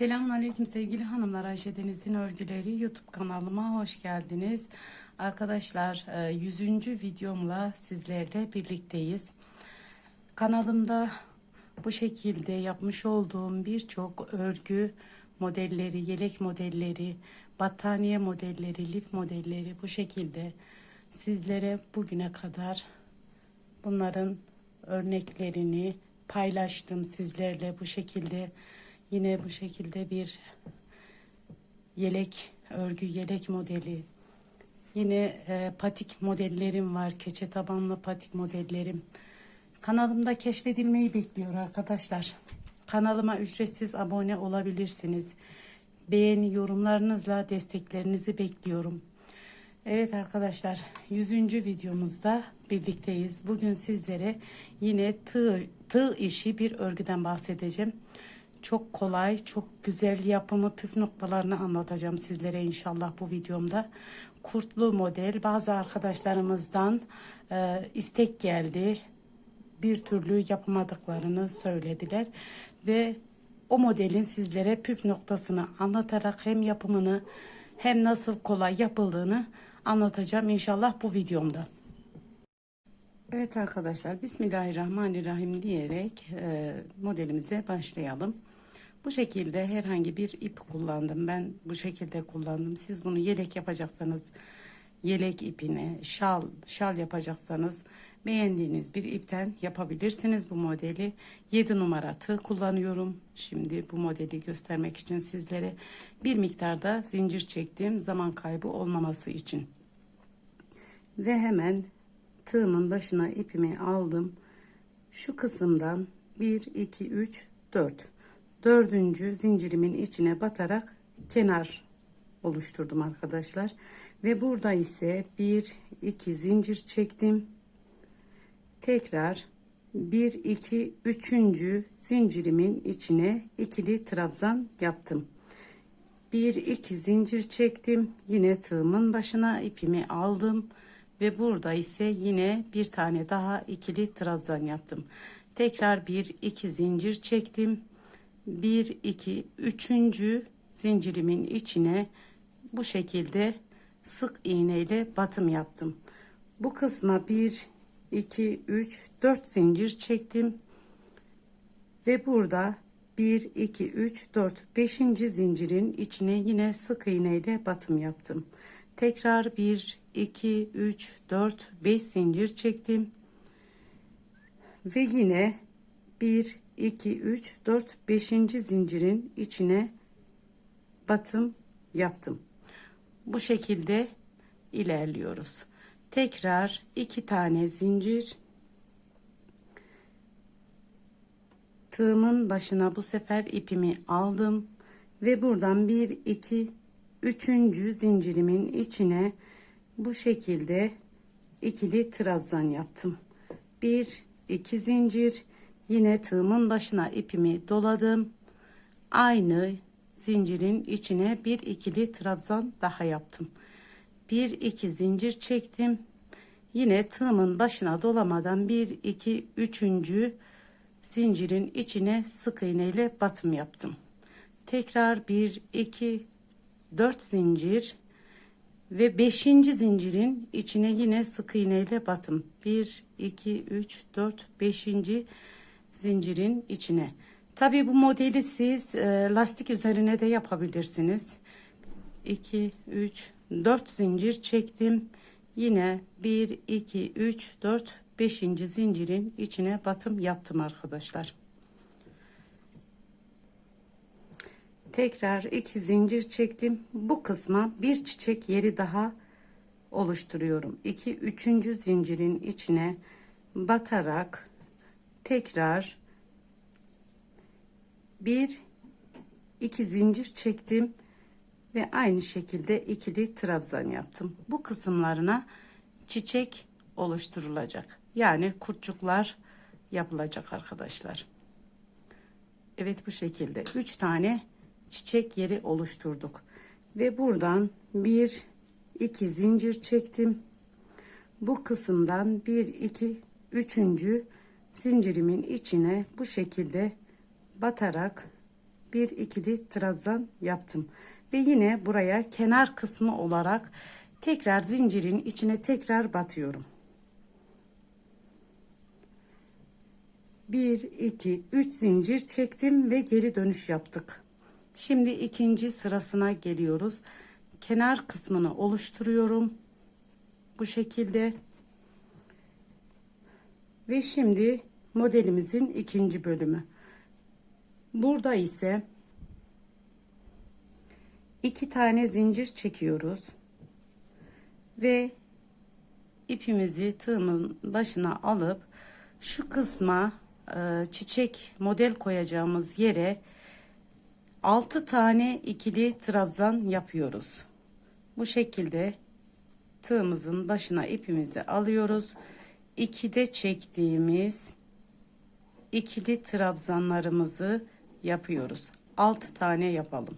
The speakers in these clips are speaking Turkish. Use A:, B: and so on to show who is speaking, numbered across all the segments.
A: Selamünaleyküm sevgili hanımlar Ayşe Deniz'in örgüleri YouTube kanalıma hoş geldiniz. Arkadaşlar e, 100. videomla sizlerle birlikteyiz. Kanalımda bu şekilde yapmış olduğum birçok örgü modelleri, yelek modelleri, battaniye modelleri, lif modelleri bu şekilde sizlere bugüne kadar bunların örneklerini paylaştım sizlerle bu şekilde yine bu şekilde bir yelek örgü yelek modeli yine e, patik modellerim var keçe tabanlı patik modellerim kanalımda keşfedilmeyi bekliyor arkadaşlar kanalıma ücretsiz abone olabilirsiniz beğeni yorumlarınızla desteklerinizi bekliyorum Evet arkadaşlar 100. videomuzda birlikteyiz. Bugün sizlere yine tığ, tığ işi bir örgüden bahsedeceğim. Çok kolay, çok güzel yapımı püf noktalarını anlatacağım sizlere inşallah bu videomda. Kurtlu model bazı arkadaşlarımızdan e, istek geldi. Bir türlü yapamadıklarını söylediler ve o modelin sizlere püf noktasını anlatarak hem yapımını hem nasıl kolay yapıldığını anlatacağım inşallah bu videomda. Evet arkadaşlar Bismillahirrahmanirrahim diyerek e, modelimize başlayalım. Bu şekilde herhangi bir ip kullandım. Ben bu şekilde kullandım. Siz bunu yelek yapacaksanız yelek ipine, şal, şal yapacaksanız beğendiğiniz bir ipten yapabilirsiniz bu modeli. 7 numara tığ kullanıyorum. Şimdi bu modeli göstermek için sizlere bir miktarda zincir çektim zaman kaybı olmaması için. Ve hemen tığımın başına ipimi aldım. Şu kısımdan 1, 2, 3, 4. Dördüncü zincirimin içine batarak kenar oluşturdum arkadaşlar. Ve burada ise 1, 2 zincir çektim. Tekrar 1, 2, 3. zincirimin içine ikili trabzan yaptım. 1, 2 zincir çektim. Yine tığımın başına ipimi aldım ve burada ise yine bir tane daha ikili trabzan yaptım. Tekrar bir iki zincir çektim. Bir iki üçüncü zincirimin içine bu şekilde sık iğneyle batım yaptım. Bu kısma bir iki üç dört zincir çektim. Ve burada 1 2 3 4 5. zincirin içine yine sık iğneyle batım yaptım. Tekrar 1, 2, 3, 4, 5 zincir çektim. Ve yine 1, 2, 3, 4, 5. zincirin içine batım yaptım. Bu şekilde ilerliyoruz. Tekrar iki tane zincir tığımın başına bu sefer ipimi aldım ve buradan 1 2 üçüncü zincirimin içine bu şekilde ikili trabzan yaptım. Bir iki zincir yine tığımın başına ipimi doladım. Aynı zincirin içine bir ikili trabzan daha yaptım. Bir iki zincir çektim. Yine tığımın başına dolamadan bir iki üçüncü zincirin içine sık iğne ile batım yaptım. Tekrar bir iki 4 zincir ve 5. zincirin içine yine sık iğne ile batım 1 2 3 4 5. zincirin içine tabi bu modeli siz e, lastik üzerine de yapabilirsiniz 2 3 4 zincir çektim yine 1 2 3 4 5. zincirin içine batım yaptım arkadaşlar tekrar iki zincir çektim bu kısma bir çiçek yeri daha oluşturuyorum 2 3. zincirin içine batarak tekrar bir iki zincir çektim ve aynı şekilde ikili trabzan yaptım bu kısımlarına çiçek oluşturulacak yani kurtçuklar yapılacak arkadaşlar Evet bu şekilde 3 tane çiçek yeri oluşturduk. Ve buradan bir iki zincir çektim. Bu kısımdan bir iki üçüncü zincirimin içine bu şekilde batarak bir ikili trabzan yaptım. Ve yine buraya kenar kısmı olarak tekrar zincirin içine tekrar batıyorum. 1 2 3 zincir çektim ve geri dönüş yaptık. Şimdi ikinci sırasına geliyoruz. Kenar kısmını oluşturuyorum. Bu şekilde. Ve şimdi modelimizin ikinci bölümü. Burada ise iki tane zincir çekiyoruz ve ipimizi tığımın başına alıp şu kısma e, çiçek model koyacağımız yere 6 tane ikili trabzan yapıyoruz. Bu şekilde tığımızın başına ipimizi alıyoruz. 2'de çektiğimiz ikili trabzanlarımızı yapıyoruz. 6 tane yapalım.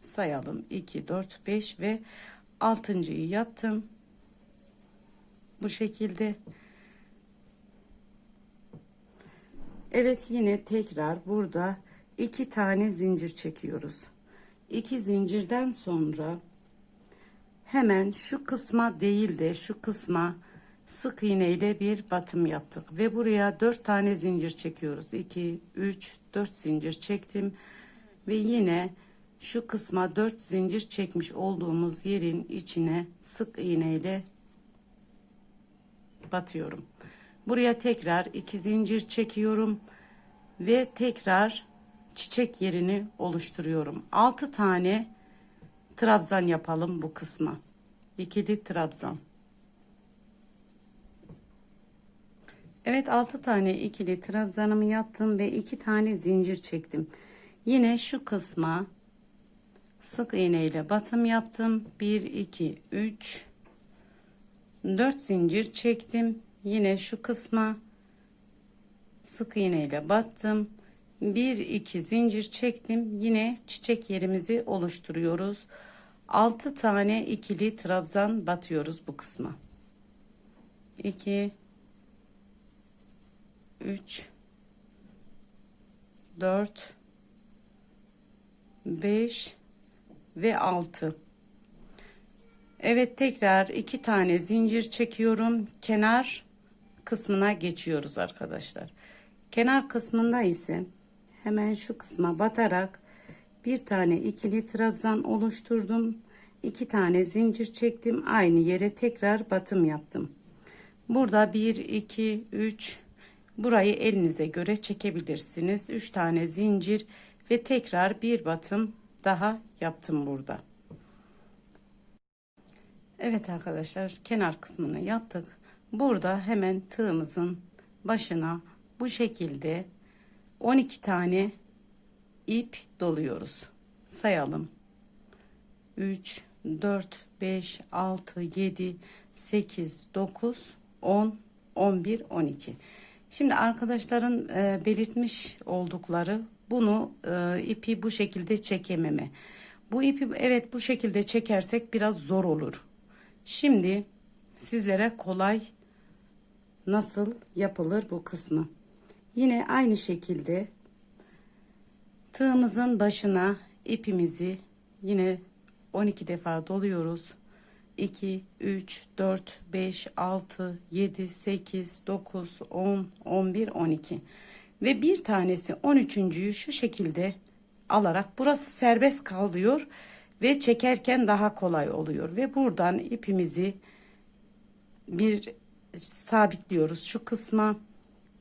A: Sayalım. 2 4 5 ve 6.'yı yaptım. Bu şekilde. Evet yine tekrar burada iki tane zincir çekiyoruz. İki zincirden sonra hemen şu kısma değil de şu kısma sık iğne ile bir batım yaptık. Ve buraya dört tane zincir çekiyoruz. 2 3 4 zincir çektim. Ve yine şu kısma dört zincir çekmiş olduğumuz yerin içine sık iğne ile batıyorum. Buraya tekrar iki zincir çekiyorum ve tekrar çiçek yerini oluşturuyorum. 6 tane trabzan yapalım bu kısma ikili trabzan Evet 6 tane ikili trabzanımı yaptım ve 2 tane zincir çektim. Yine şu kısma sık iğne ile batım yaptım. 1 2 3 4 zincir çektim. Yine şu kısma sık iğne ile battım. 1 2 zincir çektim. Yine çiçek yerimizi oluşturuyoruz. 6 tane ikili trabzan batıyoruz bu kısma. 2 3 4 5 ve 6 Evet tekrar iki tane zincir çekiyorum kenar kısmına geçiyoruz arkadaşlar kenar kısmında ise hemen şu kısma batarak bir tane ikili trabzan oluşturdum iki tane zincir çektim aynı yere tekrar batım yaptım burada 1 2 3 Burayı elinize göre çekebilirsiniz. 3 tane zincir ve tekrar bir batım daha yaptım burada. Evet arkadaşlar kenar kısmını yaptık. Burada hemen tığımızın başına bu şekilde 12 tane ip doluyoruz. Sayalım. 3 4 5 6 7 8 9 10 11 12 Şimdi arkadaşların e, belirtmiş oldukları bunu e, ipi bu şekilde çekememe. Bu ipi evet bu şekilde çekersek biraz zor olur. Şimdi sizlere kolay nasıl yapılır bu kısmı. Yine aynı şekilde tığımızın başına ipimizi yine 12 defa doluyoruz. 2, 3, 4, 5, 6, 7, 8, 9, 10, 11, 12 ve bir tanesi 13.yü şu şekilde alarak burası serbest kalıyor ve çekerken daha kolay oluyor. Ve buradan ipimizi bir sabitliyoruz şu kısma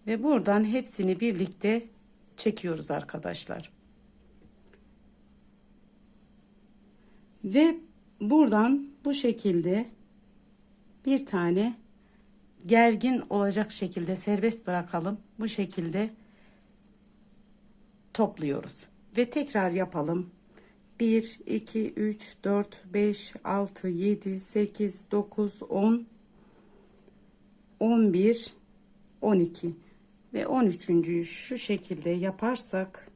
A: ve buradan hepsini birlikte çekiyoruz arkadaşlar. Ve buradan bu şekilde bir tane gergin olacak şekilde serbest bırakalım. Bu şekilde topluyoruz. Ve tekrar yapalım. 1, 2, 3, 4, 5, 6, 7, 8, 9, 10, 11, 12 ve 13.yü şu şekilde yaparsak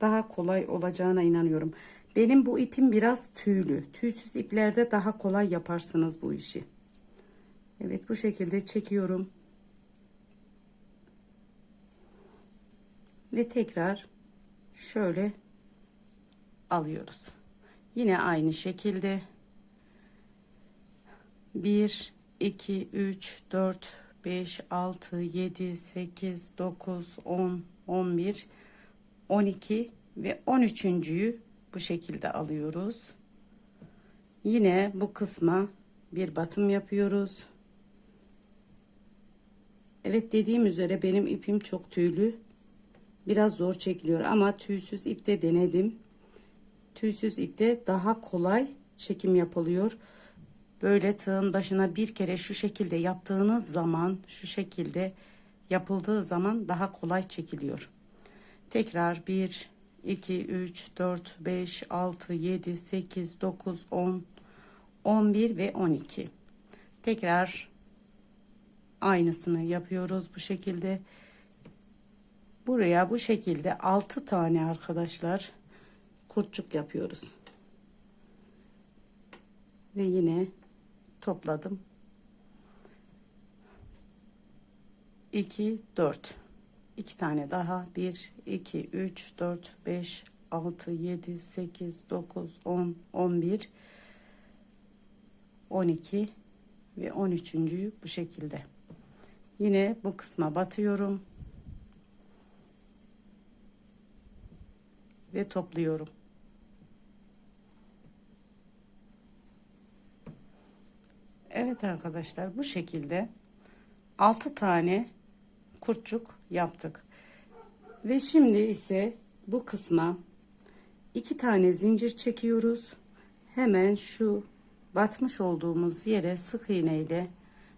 A: daha kolay olacağına inanıyorum. Benim bu ipim biraz tüylü. Tüysüz iplerde daha kolay yaparsınız bu işi. Evet bu şekilde çekiyorum. ve tekrar şöyle alıyoruz. Yine aynı şekilde 1 2 3 4 5 6 7 8 9 10 11 12 ve 13.'yü bu şekilde alıyoruz. Yine bu kısma bir batım yapıyoruz. Evet dediğim üzere benim ipim çok tüylü. Biraz zor çekiliyor ama tüysüz ipte denedim. Tüysüz ipte daha kolay çekim yapılıyor. Böyle tığın başına bir kere şu şekilde yaptığınız zaman şu şekilde yapıldığı zaman daha kolay çekiliyor. Tekrar 1 2 3 4 5 6 7 8 9 10 11 ve 12. Tekrar aynısını yapıyoruz bu şekilde. Buraya bu şekilde 6 tane arkadaşlar kurtçuk yapıyoruz. Ve yine topladım. 2 4 2 tane daha 1 2 3 4 5 6 7 8 9 10 11 12 ve 13.'yü bu şekilde. Yine bu kısma batıyorum. Ve topluyorum. Evet arkadaşlar bu şekilde 6 tane kurtçuk yaptık. Ve şimdi ise bu kısma iki tane zincir çekiyoruz. Hemen şu batmış olduğumuz yere sık iğne ile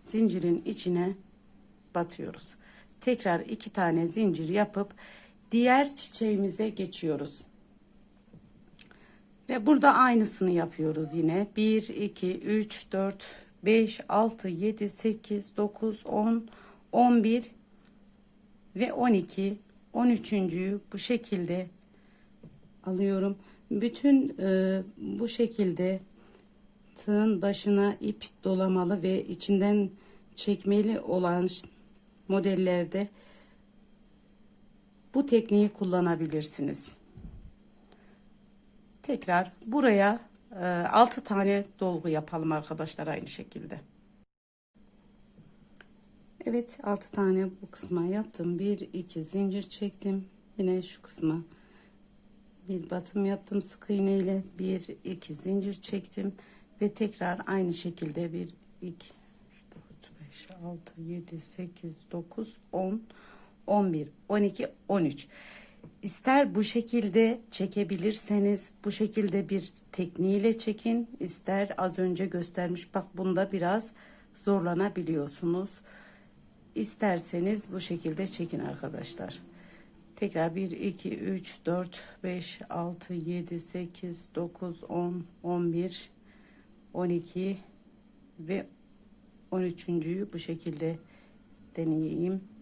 A: zincirin içine batıyoruz. Tekrar iki tane zincir yapıp diğer çiçeğimize geçiyoruz. Ve burada aynısını yapıyoruz yine. 1, 2, 3, 4, 5, 6, 7, 8, 9, 10, 11 ve 12, 13.'yü bu şekilde alıyorum. Bütün e, bu şekilde tığın başına ip dolamalı ve içinden çekmeli olan modellerde bu tekniği kullanabilirsiniz. Tekrar buraya 6 tane dolgu yapalım arkadaşlar aynı şekilde. Evet 6 tane bu kısma yaptım. 1 2 zincir çektim. Yine şu kısma bir batım yaptım sık iğne ile 1 2 zincir çektim ve tekrar aynı şekilde 1 2 4 5 6 7 8 9 10 11 12 13 İster bu şekilde çekebilirseniz bu şekilde bir tekniğiyle çekin. ister az önce göstermiş bak bunda biraz zorlanabiliyorsunuz. İsterseniz bu şekilde çekin arkadaşlar. Tekrar 1, 2, 3, 4, 5, 6, 7, 8, 9, 10, 11, 12 ve 13.'yü bu şekilde deneyeyim.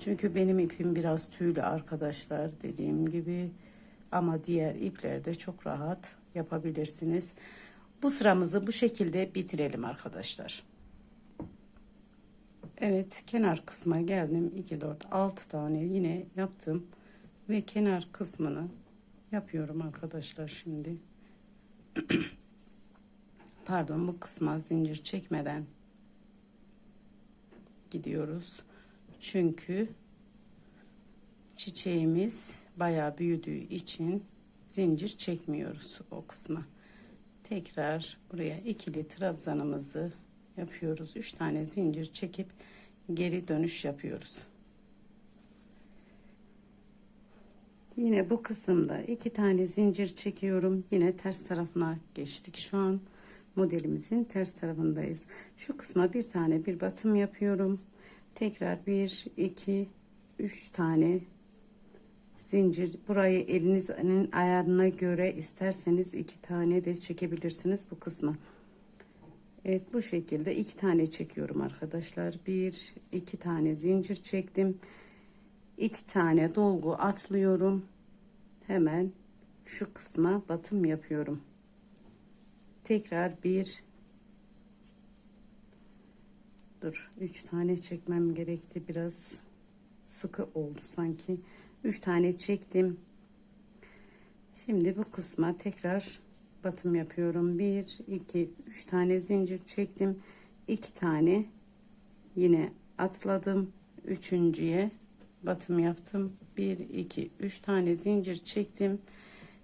A: Çünkü benim ipim biraz tüylü arkadaşlar dediğim gibi. Ama diğer iplerde çok rahat yapabilirsiniz. Bu sıramızı bu şekilde bitirelim arkadaşlar. Evet kenar kısma geldim. 2 4 6 tane yine yaptım. Ve kenar kısmını yapıyorum arkadaşlar şimdi. Pardon bu kısma zincir çekmeden gidiyoruz çünkü çiçeğimiz bayağı büyüdüğü için zincir çekmiyoruz o kısma tekrar buraya ikili trabzanımızı yapıyoruz. Üç tane zincir çekip geri dönüş yapıyoruz. Yine bu kısımda iki tane zincir çekiyorum. Yine ters tarafına geçtik. Şu an modelimizin ters tarafındayız. Şu kısma bir tane bir batım yapıyorum. Tekrar bir, iki, üç tane zincir. Burayı elinizin ayarına göre isterseniz iki tane de çekebilirsiniz bu kısma. Evet bu şekilde iki tane çekiyorum arkadaşlar. Bir iki tane zincir çektim. İki tane dolgu atlıyorum. Hemen şu kısma batım yapıyorum Dur 3 tane çekmem gerekti. Biraz sıkı oldu sanki. 3 tane çektim. Şimdi bu kısma tekrar batım yapıyorum. 1 2 3 tane zincir çektim. 2 tane yine atladım. Üçüncüye batım yaptım. 1 2 3 tane zincir çektim.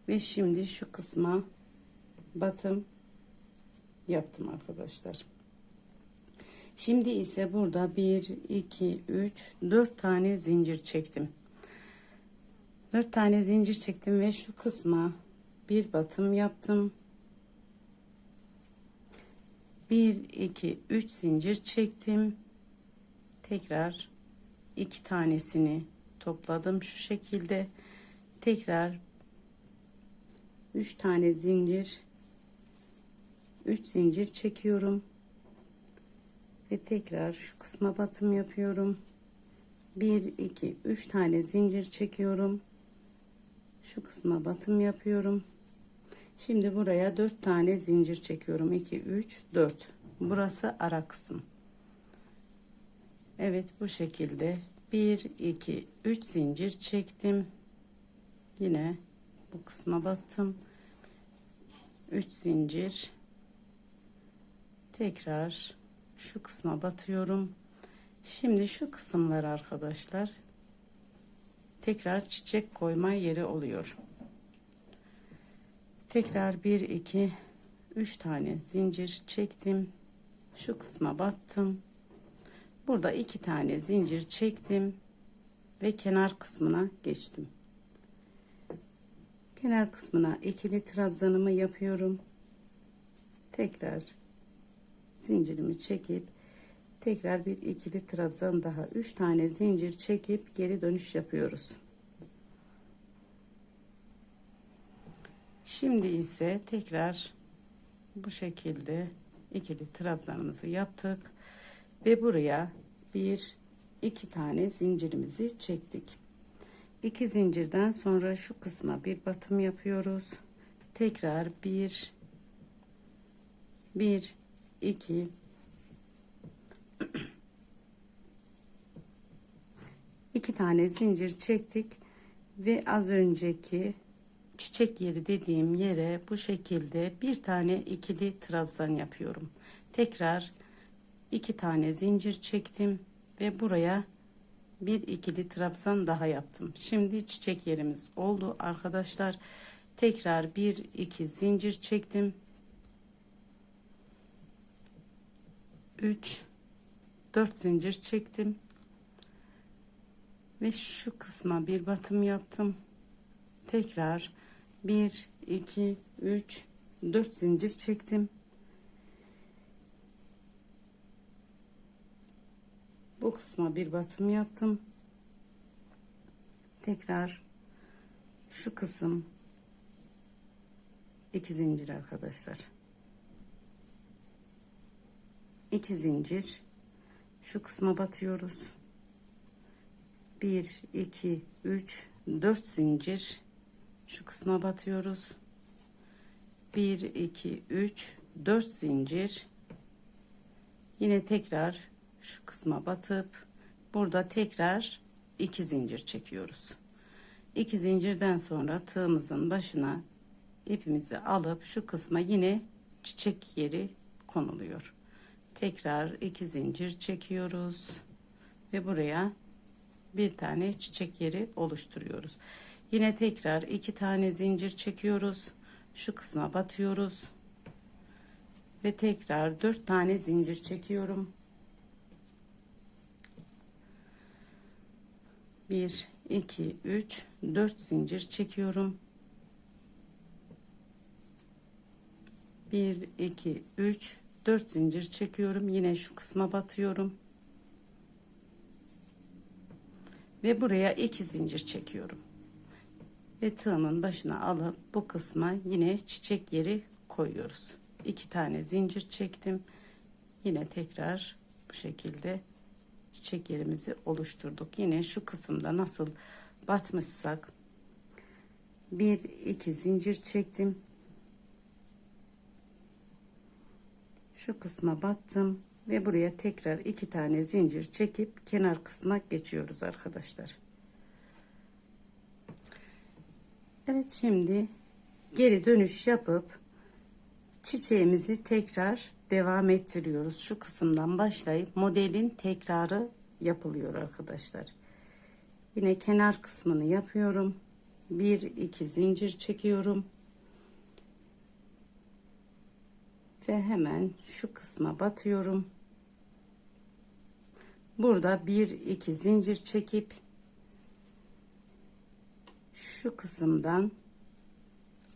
A: Ve şimdi şu kısma batım yaptım arkadaşlar şimdi ise burada 1 2 3 4 tane zincir çektim. 4 tane zincir çektim ve şu kısma bir batım yaptım. 1 2 3 zincir çektim. Tekrar iki tanesini topladım şu şekilde. Tekrar 3 tane zincir 3 zincir çekiyorum ve tekrar şu kısma batım yapıyorum. 1 2 3 tane zincir çekiyorum. Şu kısma batım yapıyorum. Şimdi buraya 4 tane zincir çekiyorum. 2 3 4 burası ara kısım. Evet bu şekilde. 1 2 3 zincir çektim. Yine bu kısma battım. 3 zincir. Tekrar şu kısma batıyorum. Şimdi şu kısımlar arkadaşlar tekrar çiçek koyma yeri oluyor. Tekrar 1 2 3 tane zincir çektim. Şu kısma battım. Burada iki tane zincir çektim ve kenar kısmına geçtim. Kenar kısmına ikili trabzanımı yapıyorum. Tekrar zincirimi çekip tekrar bir ikili trabzan daha üç tane zincir çekip geri dönüş yapıyoruz. Şimdi ise tekrar bu şekilde ikili trabzanımızı yaptık ve buraya bir iki tane zincirimizi çektik. İki zincirden sonra şu kısma bir batım yapıyoruz. Tekrar bir bir iki. İki tane zincir çektik ve az önceki çiçek yeri dediğim yere bu şekilde bir tane ikili trabzan yapıyorum. Tekrar iki tane zincir çektim ve buraya bir ikili trabzan daha yaptım. Şimdi çiçek yerimiz oldu arkadaşlar. Tekrar bir iki zincir çektim 3 4 zincir çektim. Ve şu kısma bir batım yaptım. Tekrar 1 2 3 4 zincir çektim. Bu kısma bir batım yaptım. Tekrar şu kısım iki zincir arkadaşlar iki zincir. Şu kısma batıyoruz. 1 2 3 4 zincir. Şu kısma batıyoruz. 1 2 3 4 zincir. Yine tekrar şu kısma batıp burada tekrar iki zincir çekiyoruz. İki zincirden sonra tığımızın başına ipimizi alıp şu kısma yine çiçek yeri konuluyor tekrar iki zincir çekiyoruz ve buraya bir tane çiçek yeri oluşturuyoruz. Yine tekrar iki tane zincir çekiyoruz. Şu kısma batıyoruz ve tekrar dört tane zincir çekiyorum. 1 2 3 4 zincir çekiyorum. 1 2 3 4 zincir çekiyorum. Yine şu kısma batıyorum. Ve buraya iki zincir çekiyorum. Ve tığımın başına alıp bu kısma yine çiçek yeri koyuyoruz. İki tane zincir çektim. Yine tekrar bu şekilde çiçek yerimizi oluşturduk. Yine şu kısımda nasıl batmışsak bir iki zincir çektim. Şu kısma battım. Ve buraya tekrar iki tane zincir çekip kenar kısma geçiyoruz arkadaşlar. Evet şimdi geri dönüş yapıp çiçeğimizi tekrar devam ettiriyoruz. Şu kısımdan başlayıp modelin tekrarı yapılıyor arkadaşlar. Yine kenar kısmını yapıyorum. Bir iki zincir çekiyorum. Ve hemen şu kısma batıyorum. Burada bir iki zincir çekip şu kısımdan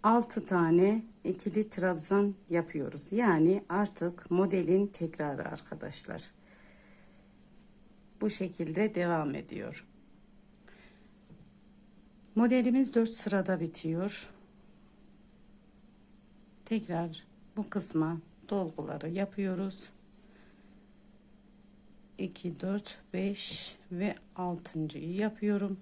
A: 6 tane ikili trabzan yapıyoruz. Yani artık modelin tekrarı arkadaşlar. Bu şekilde devam ediyor. Modelimiz 4 sırada bitiyor. Tekrar bu kısma dolguları yapıyoruz. 2 4 5 ve 6.'yı yapıyorum.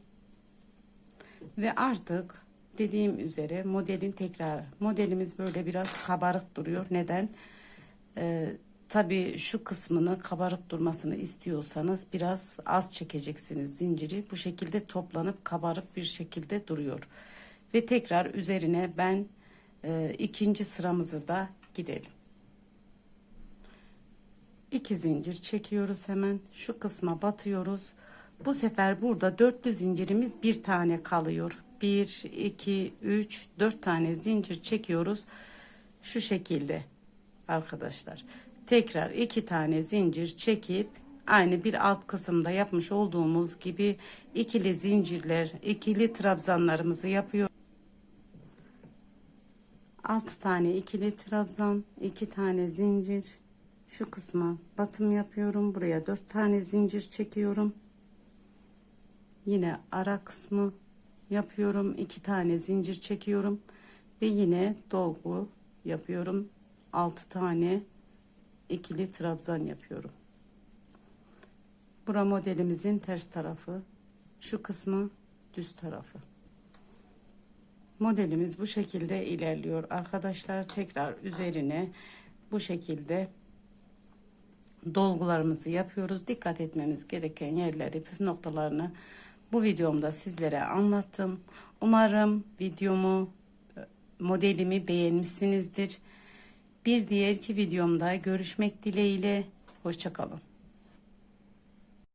A: Ve artık dediğim üzere modelin tekrar modelimiz böyle biraz kabarık duruyor. Neden? Ee, tabii şu kısmını kabarık durmasını istiyorsanız biraz az çekeceksiniz zinciri. Bu şekilde toplanıp kabarık bir şekilde duruyor. Ve tekrar üzerine ben e, ikinci sıramızı da gidelim. İki zincir çekiyoruz hemen. Şu kısma batıyoruz. Bu sefer burada dörtlü zincirimiz bir tane kalıyor. 1, 2, 3, 4 tane zincir çekiyoruz. Şu şekilde arkadaşlar. Tekrar iki tane zincir çekip aynı bir alt kısımda yapmış olduğumuz gibi ikili zincirler, ikili trabzanlarımızı yapıyor. 6 tane ikili trabzan, 2 tane zincir. Şu kısma batım yapıyorum. Buraya 4 tane zincir çekiyorum. Yine ara kısmı yapıyorum. 2 tane zincir çekiyorum ve yine dolgu yapıyorum. 6 tane ikili trabzan yapıyorum. Bura modelimizin ters tarafı. Şu kısmı düz tarafı. Modelimiz bu şekilde ilerliyor. Arkadaşlar tekrar üzerine bu şekilde dolgularımızı yapıyoruz. Dikkat etmemiz gereken yerleri, püf noktalarını bu videomda sizlere anlattım. Umarım videomu, modelimi beğenmişsinizdir. Bir diğerki videomda görüşmek dileğiyle. Hoşçakalın.